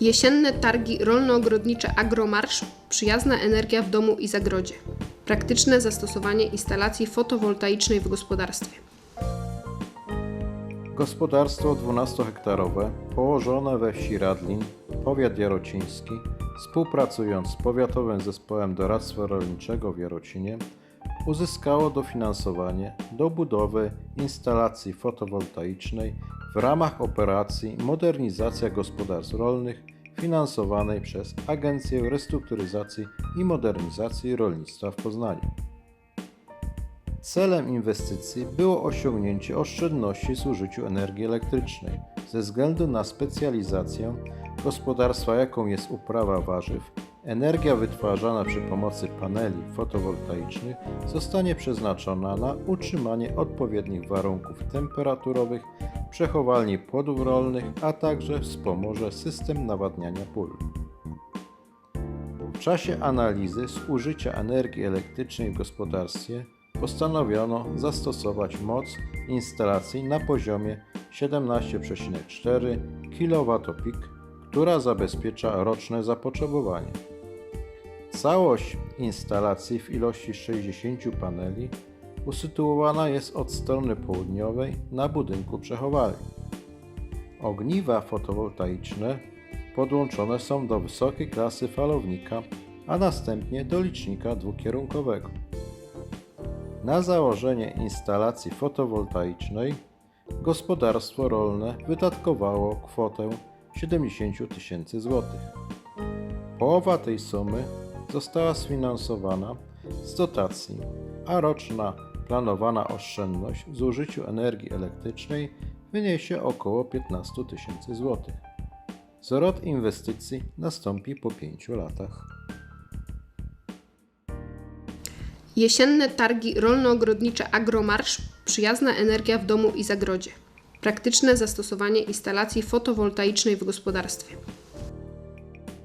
Jesienne targi rolno-ogrodnicze Agromarsz Przyjazna energia w domu i zagrodzie. Praktyczne zastosowanie instalacji fotowoltaicznej w gospodarstwie. Gospodarstwo 12-hektarowe położone we wsi Radlin, powiat jarociński, współpracując z Powiatowym Zespołem Doradztwa Rolniczego w Jarocinie, uzyskało dofinansowanie do budowy instalacji fotowoltaicznej w ramach operacji Modernizacja Gospodarstw Rolnych finansowanej przez Agencję Restrukturyzacji i Modernizacji Rolnictwa w Poznaniu. Celem inwestycji było osiągnięcie oszczędności w zużyciu energii elektrycznej ze względu na specjalizację gospodarstwa, jaką jest uprawa warzyw. Energia wytwarzana przy pomocy paneli fotowoltaicznych zostanie przeznaczona na utrzymanie odpowiednich warunków temperaturowych przechowalni płodów rolnych, a także wspomoże system nawadniania pól. W czasie analizy zużycia energii elektrycznej w gospodarstwie postanowiono zastosować moc instalacji na poziomie 17,4 kWp, która zabezpiecza roczne zapotrzebowanie. Całość instalacji w ilości 60 paneli usytuowana jest od strony południowej na budynku przechowalni. Ogniwa fotowoltaiczne podłączone są do wysokiej klasy falownika, a następnie do licznika dwukierunkowego. Na założenie instalacji fotowoltaicznej gospodarstwo rolne wydatkowało kwotę 70 000 tysięcy złotych. Połowa tej sumy została sfinansowana z dotacji, a roczna planowana oszczędność w zużyciu energii elektrycznej wyniesie około 15 000 tysięcy złotych. Zwrot inwestycji nastąpi po 5 latach. Jesienne targi rolno-ogrodnicze Agromarsz Przyjazna energia w domu i zagrodzie. Praktyczne zastosowanie instalacji fotowoltaicznej w gospodarstwie.